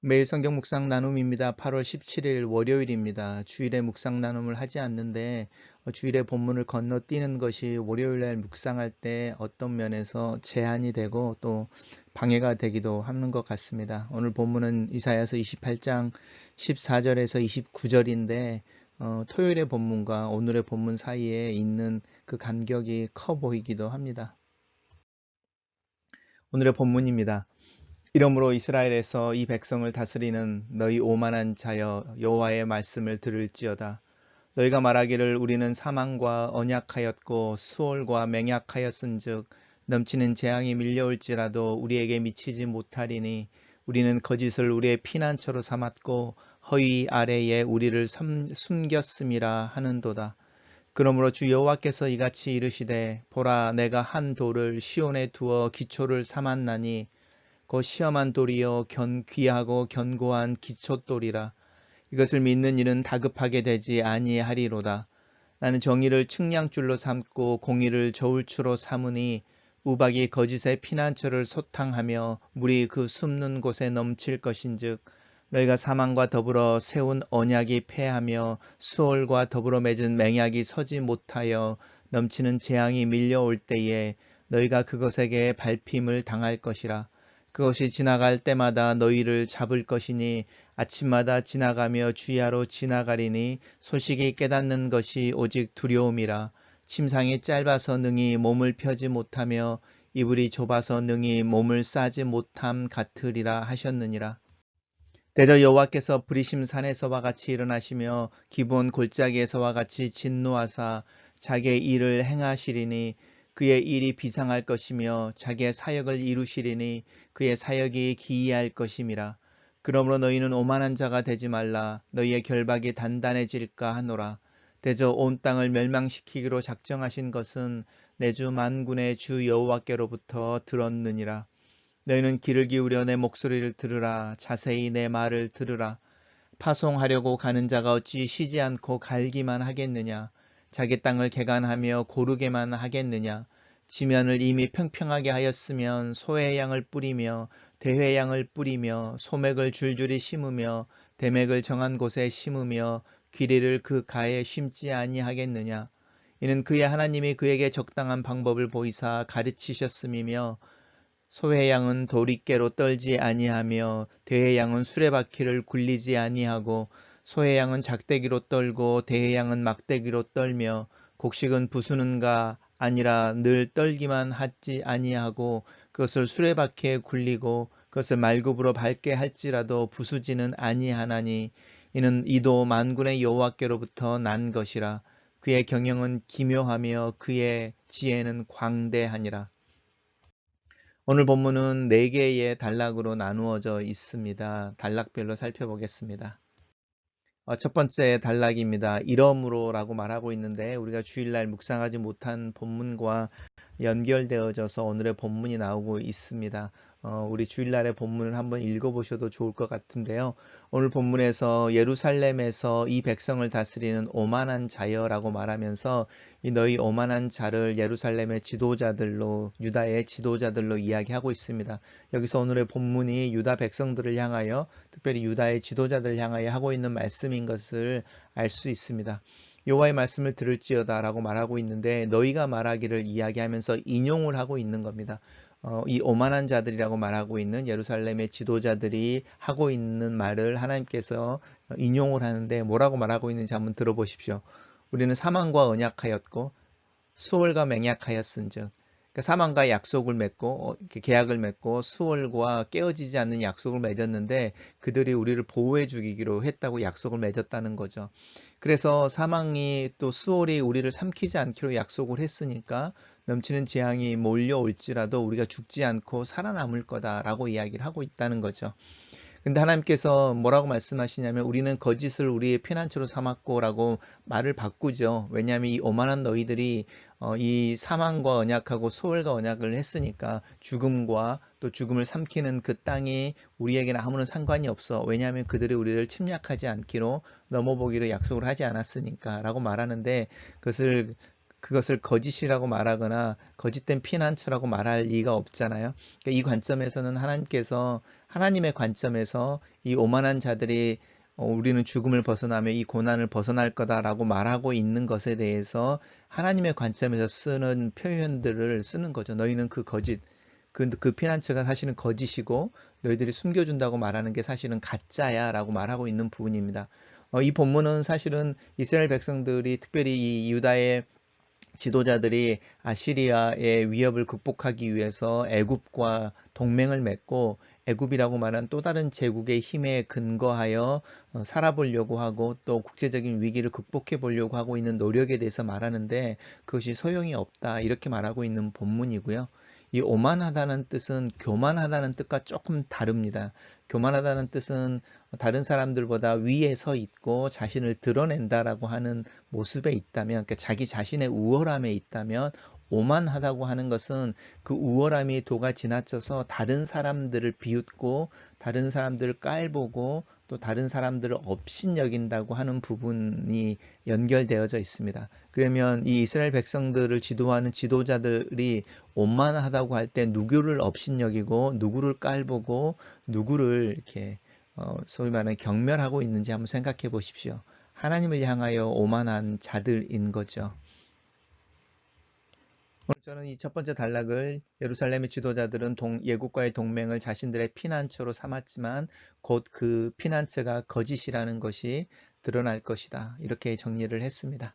매일 성경 묵상 나눔입니다. 8월 17일 월요일입니다. 주일에 묵상 나눔을 하지 않는데 어, 주일에 본문을 건너뛰는 것이 월요일 날 묵상할 때 어떤 면에서 제한이 되고 또 방해가 되기도 하는 것 같습니다. 오늘 본문은 이사야서 28장 14절에서 29절인데 어, 토요일의 본문과 오늘의 본문 사이에 있는 그 간격이 커 보이기도 합니다. 오늘의 본문입니다. 이러므로 이스라엘에서 이 백성을 다스리는 너희 오만한 자여 여호와의 말씀을 들을지어다. 너희가 말하기를 우리는 사망과 언약하였고 수월과 맹약하였은즉 넘치는 재앙이 밀려올지라도 우리에게 미치지 못하리니 우리는 거짓을 우리의 피난처로 삼았고 허위 아래에 우리를 숨겼음이라 하는도다. 그러므로 주 여호와께서 이같이 이르시되 보라 내가 한 돌을 시온에 두어 기초를 삼았나니 곧 시험한 돌이요 견 귀하고 견고한 기초돌이라. 이것을 믿는 일은 다급하게 되지 아니하리로다. 나는 정의를 측량줄로 삼고 공의를 저울추로 삼으니 우박이 거짓의 피난처를 소탕하며 물이 그 숨는 곳에 넘칠 것인즉 너희가 사망과 더불어 세운 언약이 패하며 수월과 더불어 맺은 맹약이 서지 못하여 넘치는 재앙이 밀려올 때에 너희가 그것에게 밟힘을 당할 것이라 그것이 지나갈 때마다 너희를 잡을 것이니 아침마다 지나가며 주야로 지나가리니 소식이 깨닫는 것이 오직 두려움이라 침상이 짧아서 능히 몸을 펴지 못하며 이불이 좁아서 능히 몸을 싸지 못함 같으리라 하셨느니라. 대저 여호와께서 브리심 산에서와 같이 일어나시며 기본 골짜기에서와 같이 진노하사 자기의 일을 행하시리니 그의 일이 비상할 것이며 자기의 사역을 이루시리니 그의 사역이 기이할 것임이라. 그러므로 너희는 오만한 자가 되지 말라. 너희의 결박이 단단해질까 하노라. 대저 온 땅을 멸망시키기로 작정하신 것은 내 주 만군의 주 여호와께로부터 들었느니라. 너희는 귀를 기울여 내 목소리를 들으라. 자세히 내 말을 들으라. 파송하려고 가는 자가 어찌 쉬지 않고 갈기만 하겠느냐. 자기 땅을 개간하며 고르게만 하겠느냐. 지면을 이미 평평하게 하였으면 소의 양을 뿌리며 대회 양을 뿌리며 소맥을 줄줄이 심으며 대맥을 정한 곳에 심으며 귀리를 그 가에 심지 아니하겠느냐. 이는 그의 하나님이 그에게 적당한 방법을 보이사 가르치셨음이며 소의 양은 도리깨로 떨지 아니하며 대의 양은 수레바퀴를 굴리지 아니하고 소의 양은 작대기로 떨고 대의 양은 막대기로 떨며 곡식은 부수는가 아니라 늘 떨기만 하지 아니하고 그것을 수레바퀴에 굴리고 그것을 말굽으로 밟게 할지라도 부수지는 아니하나니 이는 이도 만군의 여호와께로부터 난 것이라 그의 경영은 기묘하며 그의 지혜는 광대하니라. 오늘 본문은 네 개의 단락으로 나누어져 있습니다. 단락별로 살펴보겠습니다. 어, 첫 번째 단락입니다. 이러므로라고 말하고 있는데 우리가 주일날 묵상하지 못한 본문과 연결되어져서 오늘의 본문이 나오고 있습니다. 어, 우리 주일날의 본문을 한번 읽어보셔도 좋을 것 같은데요. 오늘 본문에서 예루살렘에서 이 백성을 다스리는 오만한 자여라고 말하면서 이 너희 오만한 자를 예루살렘의 지도자들로 유다의 지도자들로 이야기하고 있습니다. 여기서 오늘의 본문이 유다 백성들을 향하여 특별히 유다의 지도자들을 향하여 하고 있는 말씀인 것을 알 수 있습니다. 여호와의 말씀을 들을지어다라고 말하고 있는데 너희가 말하기를 이야기하면서 인용을 하고 있는 겁니다. 어, 이 오만한 자들이라고 말하고 있는 예루살렘의 지도자들이 하고 있는 말을 하나님께서 인용을 하는데 뭐라고 말하고 있는지 한번 들어보십시오. 우리는 사망과 언약하였고 수월과 맹약하였은즉 그러니까 사망과 약속을 맺고 어, 계약을 맺고 수월과 깨어지지 않는 약속을 맺었는데 그들이 우리를 보호해 주기로 했다고 약속을 맺었다는 거죠. 그래서 사망이 또 수월이 우리를 삼키지 않기로 약속을 했으니까 넘치는 재앙이 몰려올지라도 우리가 죽지 않고 살아남을 거다라고 이야기를 하고 있다는 거죠. 근데 하나님께서 뭐라고 말씀하시냐면 우리는 거짓을 우리의 피난처로 삼았고라고 말을 바꾸죠. 왜냐하면 이 오만한 너희들이 어, 이 사망과 언약하고 소월과 언약을 했으니까 죽음과 또 죽음을 삼키는 그 땅이 우리에게는 아무런 상관이 없어. 왜냐하면 그들이 우리를 침략하지 않기로 넘어보기로 약속을 하지 않았으니까 라고 말하는데 그것을 그것을 거짓이라고 말하거나 거짓된 피난처라고 말할 리가 없잖아요. 그러니까 이 관점에서는 하나님께서 하나님의 관점에서 이 오만한 자들이 어, 우리는 죽음을 벗어나며 이 고난을 벗어날 거다라고 말하고 있는 것에 대해서 하나님의 관점에서 쓰는 표현들을 쓰는 거죠. 너희는 그 거짓, 그, 그 피난처가 사실은 거짓이고 너희들이 숨겨준다고 말하는 게 사실은 가짜야 라고 말하고 있는 부분입니다. 어, 이 본문은 사실은 이스라엘 백성들이 특별히 이 유다의 지도자들이 아시리아의 위협을 극복하기 위해서 애굽과 동맹을 맺고 애굽이라고 말한 또 다른 제국의 힘에 근거하여 어, 살아보려고 하고 또 국제적인 위기를 극복해 보려고 하고 있는 노력에 대해서 말하는데 그것이 소용이 없다 이렇게 말하고 있는 본문이고요. 이 오만하다는 뜻은 교만하다는 뜻과 조금 다릅니다. 교만하다는 뜻은 다른 사람들보다 위에 서 있고 자신을 드러낸다라고 하는 모습에 있다면, 그러니까 자기 자신의 우월함에 있다면 오만하다고 하는 것은 그 우월함이 도가 지나쳐서 다른 사람들을 비웃고 다른 사람들을 깔보고 또 다른 사람들을 업신여긴다고 하는 부분이 연결되어져 있습니다. 그러면 이 이스라엘 백성들을 지도하는 지도자들이 오만하다고 할 때 누구를 업신여기고 누구를 깔보고 누구를 이렇게 어, 소위 말하는 경멸하고 있는지 한번 생각해 보십시오. 하나님을 향하여 오만한 자들인 거죠. 오늘 저는 이 첫 번째 단락을 예루살렘의 지도자들은 동, 예국과의 동맹을 자신들의 피난처로 삼았지만 곧 그 피난처가 거짓이라는 것이 드러날 것이다. 이렇게 정리를 했습니다.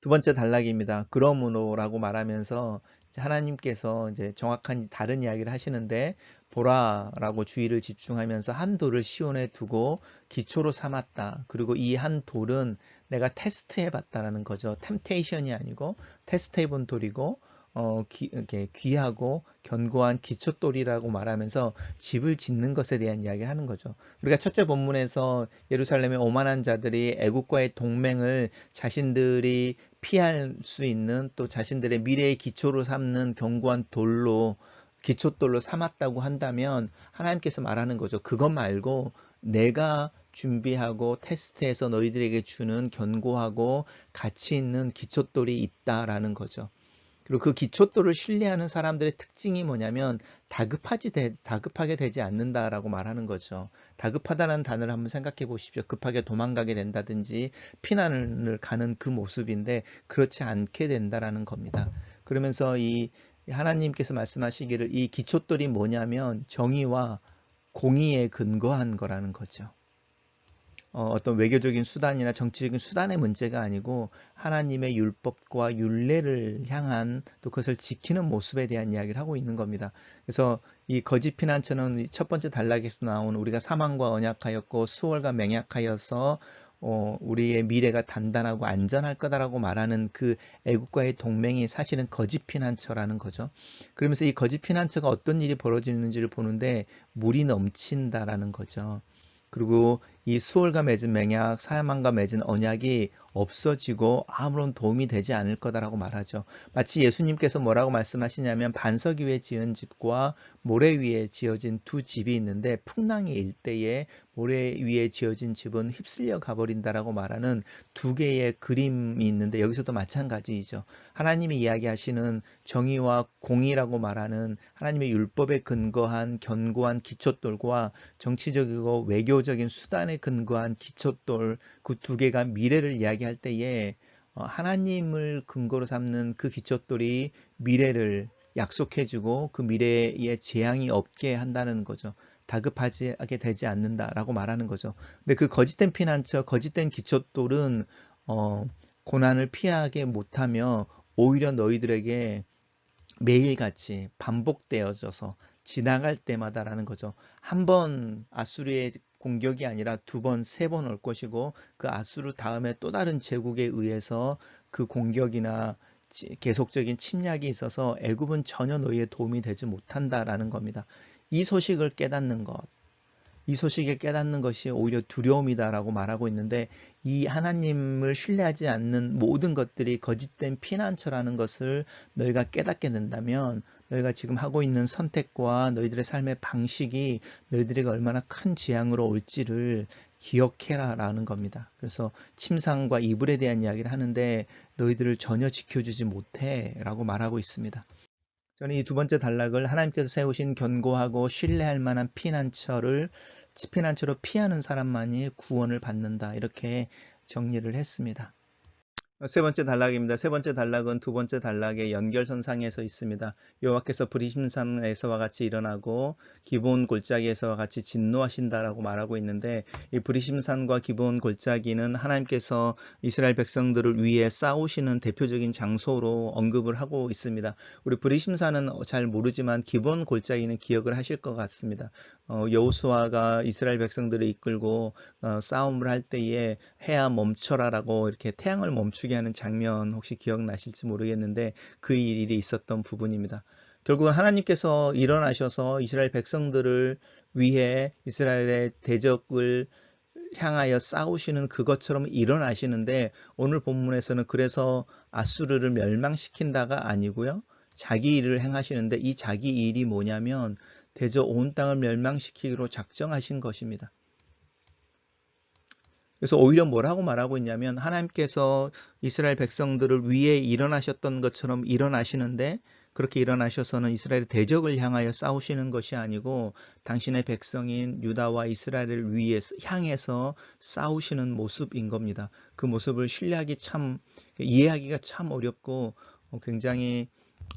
두 번째 단락입니다. 그러므로라고 말하면서 하나님께서 이제 정확한 다른 이야기를 하시는데 보라라고 주의를 집중하면서 한 돌을 시온에 두고 기초로 삼았다. 그리고 이 한 돌은 내가 테스트해 봤다라는 거죠. 템테이션이 아니고 테스트해 본 돌이고 어, 귀, 이렇게 귀하고 견고한 기초돌이라고 말하면서 집을 짓는 것에 대한 이야기를 하는 거죠. 우리가 첫째 본문에서 예루살렘의 오만한 자들이 애국과의 동맹을 자신들이 피할 수 있는 또 자신들의 미래의 기초로 삼는 견고한 돌로 기초돌로 삼았다고 한다면 하나님께서 말하는 거죠. 그것 말고 내가 준비하고 테스트해서 너희들에게 주는 견고하고 가치 있는 기초돌이 있다라는 거죠. 그리고 그 기초도를 신뢰하는 사람들의 특징이 뭐냐면 다급하지 되, 다급하게 되지 않는다라고 말하는 거죠. 다급하다는 단어를 한번 생각해 보십시오. 급하게 도망가게 된다든지 피난을 가는 그 모습인데 그렇지 않게 된다라는 겁니다. 그러면서 이 하나님께서 말씀하시기를 이 기초돌이 뭐냐면 정의와 공의에 근거한 거라는 거죠. 어, 떤 외교적인 수단이나 정치적인 수단의 문제가 아니고 하나님의 율법과 율례를 향한 또 그것을 지키는 모습에 대한 이야기를 하고 있는 겁니다. 그래서 이 거짓 피난처는 첫 번째 단락에서 나온 우리가 사망과 언약하였고 수월과 맹약하여서 어, 우리의 미래가 단단하고 안전할 거다라고 말하는 그 애국과의 동맹이 사실은 거짓 피난처라는 거죠. 그러면서 이 거짓 피난처가 어떤 일이 벌어지는지를 보는데 물이 넘친다라는 거죠. 그리고 이 수월과 맺은 맹약, 사야만과 맺은 언약이 없어지고 아무런 도움이 되지 않을 거다라고 말하죠. 마치 예수님께서 뭐라고 말씀하시냐면 반석 위에 지은 집과 모래 위에 지어진 두 집이 있는데 풍랑이 일 때에 모래 위에 지어진 집은 휩쓸려 가버린다라고 말하는 두 개의 그림이 있는데 여기서도 마찬가지이죠. 하나님이 이야기하시는 정의와 공의라고 말하는 하나님의 율법에 근거한 견고한 기초돌과 정치적이고 외교적인 수단에 근거한 기초돌 그 두 개가 미래를 이야기할 때에 어, 하나님을 근거로 삼는 그 기초돌이 미래를 약속해주고 그 미래에 재앙이 없게 한다는 거죠. 다급하게 되지 않는다라고 말하는 거죠. 근데 그 거짓된 피난처, 거짓된 기초돌은 어, 고난을 피하게 못하며 오히려 너희들에게 매일같이 반복되어져서 지나갈 때마다라는 거죠. 한 번 아수르의 공격이 아니라 두 번, 세 번 올 것이고 그 아수르 다음에 또 다른 제국에 의해서 그 공격이나 계속적인 침략이 있어서 애굽은 전혀 너희의 도움이 되지 못한다라는 겁니다. 이 소식을 깨닫는 것, 이 소식을 깨닫는 것이 오히려 두려움이다라고 말하고 있는데 이 하나님을 신뢰하지 않는 모든 것들이 거짓된 피난처라는 것을 너희가 깨닫게 된다면 너희가 지금 하고 있는 선택과 너희들의 삶의 방식이 너희들에게 얼마나 큰 재앙으로 올지를 기억해라 라는 겁니다. 그래서 침상과 이불에 대한 이야기를 하는데 너희들을 전혀 지켜주지 못해 라고 말하고 있습니다. 저는 이 두 번째 단락을 하나님께서 세우신 견고하고 신뢰할 만한 피난처를 피난처로 피하는 사람만이 구원을 받는다 이렇게 정리를 했습니다. 세 번째 단락입니다. 세 번째 단락은 두 번째 단락의 연결선 상에서 있습니다. 여호와께서 브리심산에서와 같이 일어나고 기본 골짜기에서와 같이 진노하신다라고 말하고 있는데 이 브리심산과 기본 골짜기는 하나님께서 이스라엘 백성들을 위해 싸우시는 대표적인 장소로 언급을 하고 있습니다. 우리 브리심산은 잘 모르지만 기본 골짜기는 기억을 하실 것 같습니다. 어, 여호수아가 이스라엘 백성들을 이끌고 어, 싸움을 할 때에 해야 멈춰라라고 이렇게 태양을 멈추 게 하는 장면 혹시 기억나실지 모르겠는데 그 일이 있었던 부분입니다. 결국은 하나님께서 일어나셔서 이스라엘 백성들을 위해 이스라엘의 대적을 향하여 싸우시는 그것처럼 일어나시는데 오늘 본문에서는 그래서 아수르를 멸망시킨다가 아니고요. 자기 일을 행하시는데 이 자기 일이 뭐냐면 대저 온 땅을 멸망시키기로 작정하신 것입니다. 그래서 오히려 뭐라고 말하고 있냐면 하나님께서 이스라엘 백성들을 위해 일어나셨던 것처럼 일어나시는데 그렇게 일어나셔서는 이스라엘 대적을 향하여 싸우시는 것이 아니고 당신의 백성인 유다와 이스라엘을 위해서 향해서 싸우시는 모습인 겁니다. 그 모습을 신뢰하기 참 이해하기가 참 어렵고 굉장히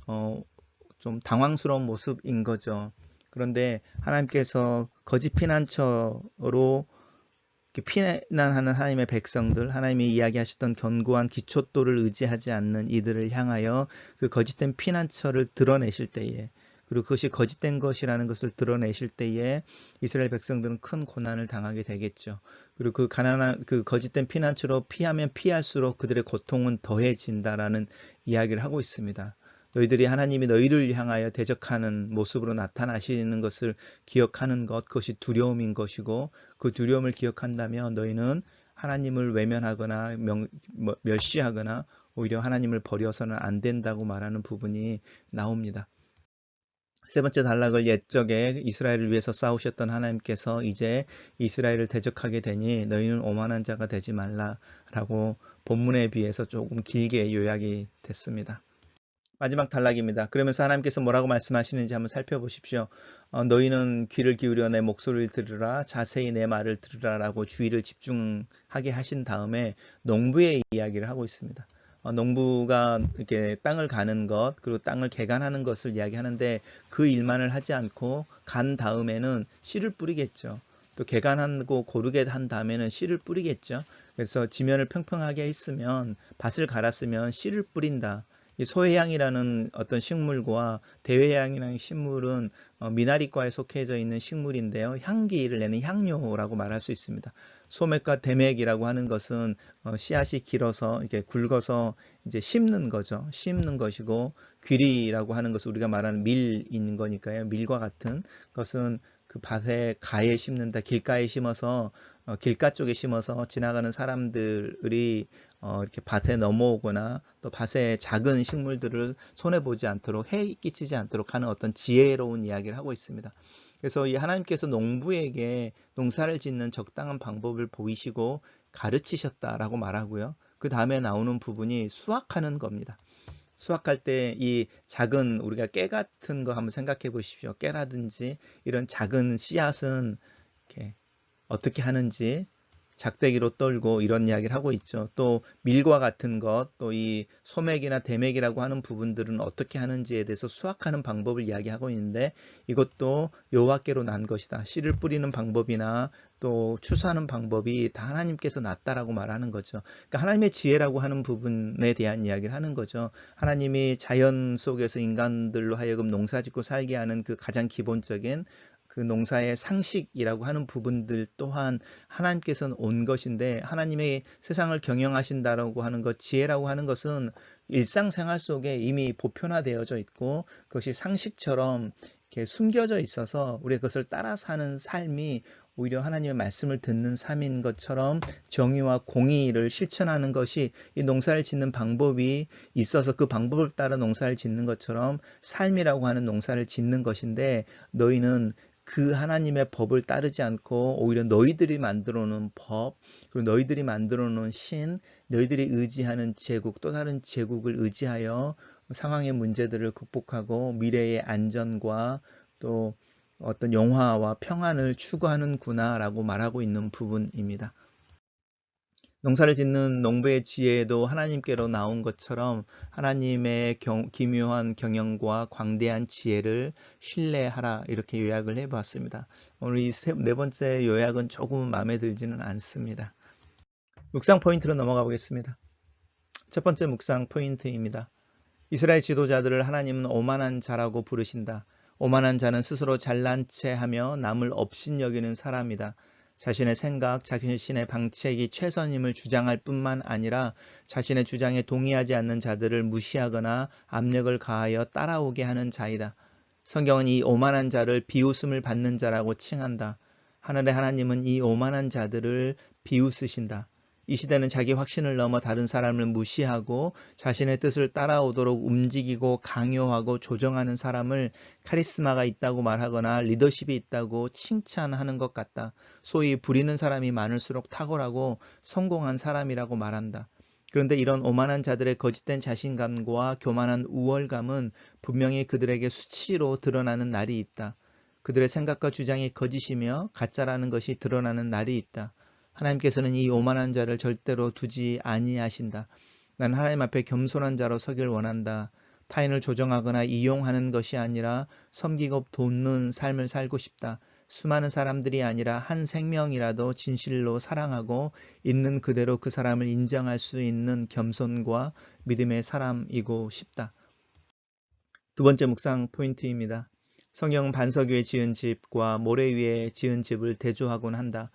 어, 좀 당황스러운 모습인 거죠. 그런데 하나님께서 거짓 피난처로 피난하는 하나님의 백성들, 하나님이 이야기하셨던 견고한 기초도를 의지하지 않는 이들을 향하여 그 거짓된 피난처를 드러내실 때에 그리고 그것이 거짓된 것이라는 것을 드러내실 때에 이스라엘 백성들은 큰 고난을 당하게 되겠죠. 그리고 그 가난한 그 거짓된 피난처로 피하면 피할수록 그들의 고통은 더해진다라는 이야기를 하고 있습니다. 너희들이 하나님이 너희를 향하여 대적하는 모습으로 나타나시는 것을 기억하는 것, 그것이 두려움인 것이고 그 두려움을 기억한다면 너희는 하나님을 외면하거나 명, 뭐, 멸시하거나 오히려 하나님을 버려서는 안 된다고 말하는 부분이 나옵니다. 세 번째 단락을 옛적에 이스라엘을 위해서 싸우셨던 하나님께서 이제 이스라엘을 대적하게 되니 너희는 오만한 자가 되지 말라라고 본문에 비해서 조금 길게 요약이 됐습니다. 마지막 단락입니다. 그러면서 하나님께서 뭐라고 말씀하시는지 한번 살펴보십시오. 어, 너희는 귀를 기울여 내 목소리를 들으라 자세히 내 말을 들으라 라고 주의를 집중하게 하신 다음에 농부의 이야기를 하고 있습니다. 어, 농부가 이렇게 땅을 가는 것 그리고 땅을 개간하는 것을 이야기하는데 그 일만을 하지 않고 간 다음에는 씨를 뿌리겠죠. 또 개간하고 고르게 한 다음에는 씨를 뿌리겠죠. 그래서 지면을 평평하게 했으면 밭을 갈았으면 씨를 뿌린다. 이 소해양이라는 어떤 식물과 대회양이라는 식물은 어, 미나리과에 속해져 있는 식물인데요. 향기를 내는 향료라고 말할 수 있습니다. 소맥과 대맥이라고 하는 것은 어, 씨앗이 길어서 이렇게 굵어서 이제 심는 거죠. 심는 것이고 귀리라고 하는 것은 우리가 말하는 밀인 거니까요. 밀과 같은 것은 그 밭에 가에 심는다. 길가에 심어서 어, 길가 쪽에 심어서 지나가는 사람들이 어, 이렇게 밭에 넘어오거나 또 밭에 작은 식물들을 손해 보지 않도록 해 끼치지 않도록 하는 어떤 지혜로운 이야기를 하고 있습니다. 그래서 이 하나님께서 농부에게 농사를 짓는 적당한 방법을 보이시고 가르치셨다라고 말하고요. 그 다음에 나오는 부분이 수확하는 겁니다. 수확할 때 이 작은 우리가 깨 같은 거 한번 생각해 보십시오. 깨라든지 이런 작은 씨앗은 이렇게 어떻게 하는지 작대기로 떨고 이런 이야기를 하고 있죠. 또 밀과 같은 것, 또 이 소맥이나 대맥이라고 하는 부분들은 어떻게 하는지에 대해서 수확하는 방법을 이야기하고 있는데 이것도 여호와께로 난 것이다. 씨를 뿌리는 방법이나 또 추수하는 방법이 다 하나님께서 낫다라고 말하는 거죠. 그러니까 하나님의 지혜라고 하는 부분에 대한 이야기를 하는 거죠. 하나님이 자연 속에서 인간들로 하여금 농사짓고 살게 하는 그 가장 기본적인 그 농사의 상식이라고 하는 부분들 또한 하나님께서는 온 것인데 하나님의 세상을 경영하신다라고 하는 것, 지혜라고 하는 것은 일상생활 속에 이미 보편화되어져 있고 그것이 상식처럼 이렇게 숨겨져 있어서 우리가 그것을 따라 사는 삶이 오히려 하나님의 말씀을 듣는 삶인 것처럼 정의와 공의를 실천하는 것이 이 농사를 짓는 방법이 있어서 그 방법을 따라 농사를 짓는 것처럼 삶이라고 하는 농사를 짓는 것인데 너희는 그 하나님의 법을 따르지 않고 오히려 너희들이 만들어 놓은 법, 그리고 너희들이 만들어 놓은 신, 너희들이 의지하는 제국, 또 다른 제국을 의지하여 상황의 문제들을 극복하고 미래의 안전과 또 어떤 영화와 평안을 추구하는구나라고 말하고 있는 부분입니다. 농사를 짓는 농부의 지혜도 하나님께로 나온 것처럼 하나님의 경, 기묘한 경영과 광대한 지혜를 신뢰하라 이렇게 요약을 해봤습니다. 오늘 이 네 번째 요약은 조금 마음에 들지는 않습니다. 묵상 포인트로 넘어가 보겠습니다. 첫 번째 묵상 포인트입니다. 이스라엘 지도자들을 하나님은 오만한 자라고 부르신다. 오만한 자는 스스로 잘난 체 하며 남을 업신여기는 사람이다. 자신의 생각, 자신의 방책이 최선임을 주장할 뿐만 아니라 자신의 주장에 동의하지 않는 자들을 무시하거나 압력을 가하여 따라오게 하는 자이다. 성경은 이 오만한 자를 비웃음을 받는 자라고 칭한다. 하늘의 하나님은 이 오만한 자들을 비웃으신다. 이 시대는 자기 확신을 넘어 다른 사람을 무시하고 자신의 뜻을 따라오도록 움직이고 강요하고 조정하는 사람을 카리스마가 있다고 말하거나 리더십이 있다고 칭찬하는 것 같다. 소위 부리는 사람이 많을수록 탁월하고 성공한 사람이라고 말한다. 그런데 이런 오만한 자들의 거짓된 자신감과 교만한 우월감은 분명히 그들에게 수치로 드러나는 날이 있다. 그들의 생각과 주장이 거짓이며 가짜라는 것이 드러나는 날이 있다. 하나님께서는 이 오만한 자를 절대로 두지 아니하신다. 난 하나님 앞에 겸손한 자로 서길 원한다. 타인을 조정하거나 이용하는 것이 아니라 섬기고 돕는 삶을 살고 싶다. 수많은 사람들이 아니라 한 생명이라도 진실로 사랑하고 있는 그대로 그 사람을 인정할 수 있는 겸손과 믿음의 사람이고 싶다. 두 번째 묵상 포인트입니다. 성경 반석 위에 지은 집과 모래 위에 지은 집을 대조하곤 한다.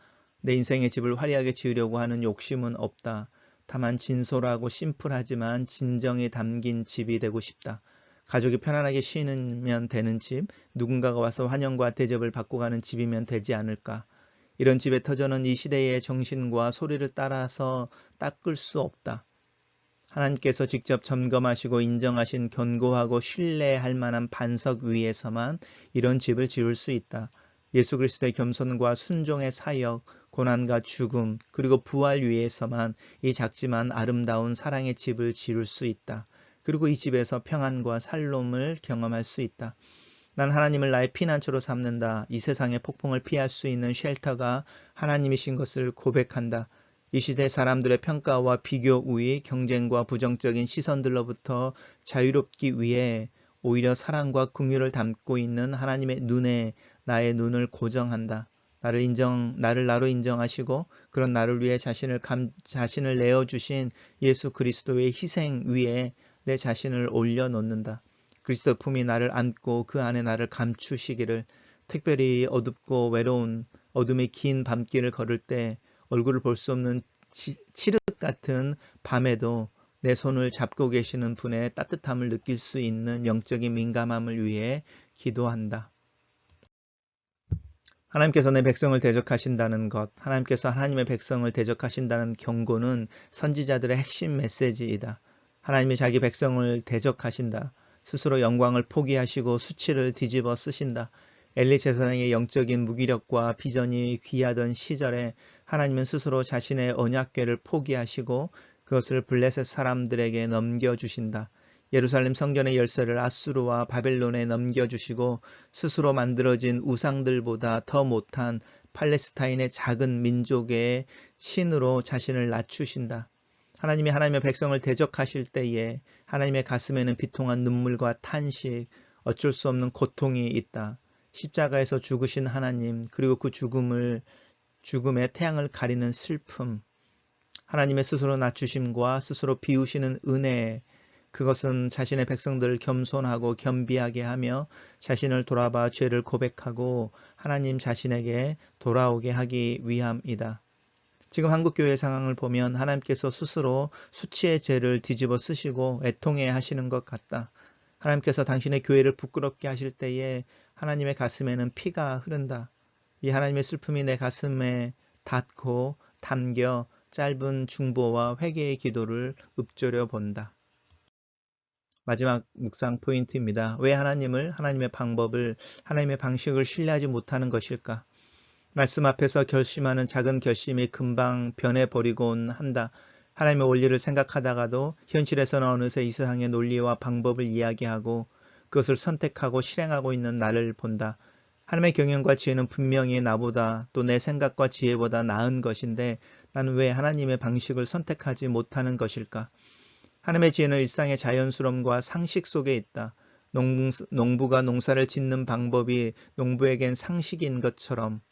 내 인생의 집을 화려하게 지으려고 하는 욕심은 없다. 다만 진솔하고 심플하지만 진정이 담긴 집이 되고 싶다. 가족이 편안하게 쉬면 되는 집, 누군가가 와서 환영과 대접을 받고 가는 집이면 되지 않을까. 이런 집의 터전은 이 시대의 정신과 소리를 따라서 닦을 수 없다. 하나님께서 직접 점검하시고 인정하신 견고하고 신뢰할 만한 반석 위에서만 이런 집을 지을 수 있다. 예수 그리스도의 겸손과 순종의 사역, 고난과 죽음, 그리고 부활 위에서만 이 작지만 아름다운 사랑의 집을 지을 수 있다. 그리고 이 집에서 평안과 살롬을 경험할 수 있다. 난 하나님을 나의 피난처로 삼는다. 이 세상의 폭풍을 피할 수 있는 쉘터가 하나님이신 것을 고백한다. 이 시대 사람들의 평가와 비교 우위, 경쟁과 부정적인 시선들로부터 자유롭기 위해 오히려 사랑과 긍휼을 담고 있는 하나님의 눈에 나의 눈을 고정한다. 나를 인정, 나를 나로 인정하시고 그런 나를 위해 자신을 감, 자신을 내어 주신 예수 그리스도의 희생 위에 내 자신을 올려놓는다. 그리스도 품이 나를 안고 그 안에 나를 감추시기를 특별히 어둡고 외로운 어둠의 긴 밤길을 걸을 때 얼굴을 볼 수 없는 치, 칠흑 같은 밤에도 내 손을 잡고 계시는 분의 따뜻함을 느낄 수 있는 영적인 민감함을 위해 기도한다. 하나님께서 내 백성을 대적하신다는 것, 하나님께서 하나님의 백성을 대적하신다는 경고는 선지자들의 핵심 메시지이다. 하나님이 자기 백성을 대적하신다. 스스로 영광을 포기하시고 수치를 뒤집어 쓰신다. 엘리 제사장의 영적인 무기력과 비전이 귀하던 시절에 하나님은 스스로 자신의 언약궤를 포기하시고 그것을 블레셋 사람들에게 넘겨주신다. 예루살렘 성전의 열쇠를 아수르와 바벨론에 넘겨주시고 스스로 만들어진 우상들보다 더 못한 팔레스타인의 작은 민족의 신으로 자신을 낮추신다. 하나님이 하나님의 백성을 대적하실 때에 하나님의 가슴에는 비통한 눈물과 탄식, 어쩔 수 없는 고통이 있다. 십자가에서 죽으신 하나님, 그리고 그 죽음을, 죽음의 태양을 가리는 슬픔, 하나님의 스스로 낮추심과 스스로 비우시는 은혜, 그것은 자신의 백성들을 겸손하고 겸비하게 하며 자신을 돌아봐 죄를 고백하고 하나님 자신에게 돌아오게 하기 위함이다. 지금 한국교회 상황을 보면 하나님께서 스스로 수치의 죄를 뒤집어 쓰시고 애통해 하시는 것 같다. 하나님께서 당신의 교회를 부끄럽게 하실 때에 하나님의 가슴에는 피가 흐른다. 이 하나님의 슬픔이 내 가슴에 닿고 담겨 짧은 중보와 회개의 기도를 읊조려 본다. 마지막 묵상 포인트입니다. 왜 하나님을, 하나님의 방법을, 하나님의 방식을 신뢰하지 못하는 것일까? 말씀 앞에서 결심하는 작은 결심이 금방 변해버리곤 한다. 하나님의 원리를 생각하다가도 현실에서는 어느새 이 세상의 논리와 방법을 이야기하고 그것을 선택하고 실행하고 있는 나를 본다. 하나님의 경영과 지혜는 분명히 나보다 또 내 생각과 지혜보다 나은 것인데 나는 왜 하나님의 방식을 선택하지 못하는 것일까? 하나님의 지혜는 일상의 자연스러움과 상식 속에 있다. 농부, 가 농사를 짓는 방법이 농부에겐 상식인 것처럼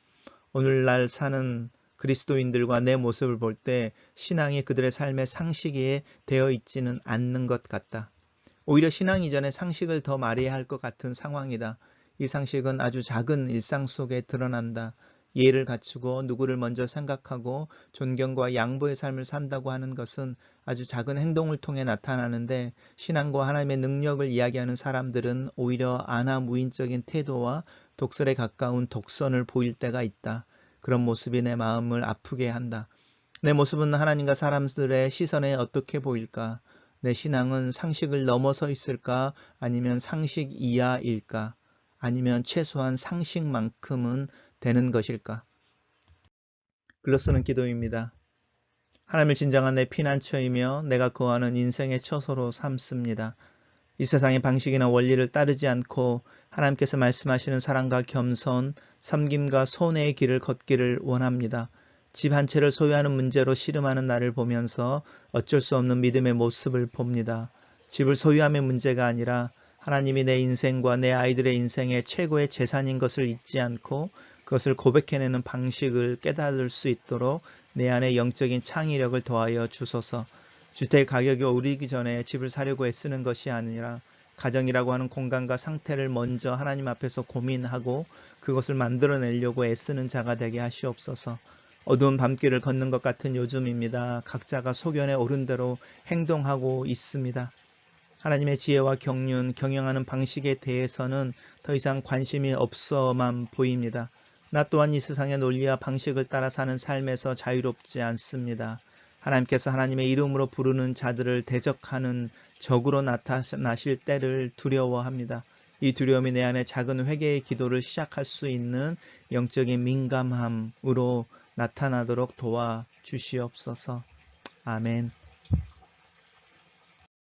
오늘날 사는 그리스도인들과 내 모습을 볼 때 신앙이 그들의 삶의 상식에 되어 있지는 않는 것 같다. 오히려 신앙 이전에 상식을 더 말해야 할 것 같은 상황이다. 이 상식은 아주 작은 일상 속에 드러난다. 예를 갖추고 누구를 먼저 생각하고 존경과 양보의 삶을 산다고 하는 것은 아주 작은 행동을 통해 나타나는데 신앙과 하나님의 능력을 이야기하는 사람들은 오히려 아나무인적인 태도와 독설에 가까운 독선을 보일 때가 있다. 그런 모습이 내 마음을 아프게 한다. 내 모습은 하나님과 사람들의 시선에 어떻게 보일까? 내 신앙은 상식을 넘어서 있을까? 아니면 상식 이하일까? 아니면 최소한 상식만큼은 되는 것일까? 글로 쓰는 기도입니다. 하나님을 진정한 내 피난처이며 내가 거하는 인생의 처소로 삼습니다. 이 세상의 방식이나 원리를 따르지 않고 하나님께서 말씀하시는 사랑과 겸손, 섬김과 손해의 길을 걷기를 원합니다. 집 한 채를 소유하는 문제로 씨름하는 나를 보면서 어쩔 수 없는 믿음의 모습을 봅니다. 집을 소유함의 문제가 아니라 하나님이 내 인생과 내 아이들의 인생의 최고의 재산인 것을 잊지 않고 그것을 고백해내는 방식을 깨달을 수 있도록 내 안에 영적인 창의력을 더하여 주소서. 주택 가격이 오르기 전에 집을 사려고 애쓰는 것이 아니라 가정이라고 하는 공간과 상태를 먼저 하나님 앞에서 고민하고 그것을 만들어내려고 애쓰는 자가 되게 하시옵소서. 어두운 밤길을 걷는 것 같은 요즘입니다. 각자가 소견에 오른 대로 행동하고 있습니다. 하나님의 지혜와 경륜, 경영하는 방식에 대해서는 더 이상 관심이 없어만 보입니다. 나 또한 이 세상의 논리와 방식을 따라 사는 삶에서 자유롭지 않습니다. 하나님께서 하나님의 이름으로 부르는 자들을 대적하는 적으로 나타나실 때를 두려워합니다. 이 두려움이 내 안에 작은 회개의 기도를 시작할 수 있는 영적인 민감함으로 나타나도록 도와 주시옵소서. 아멘.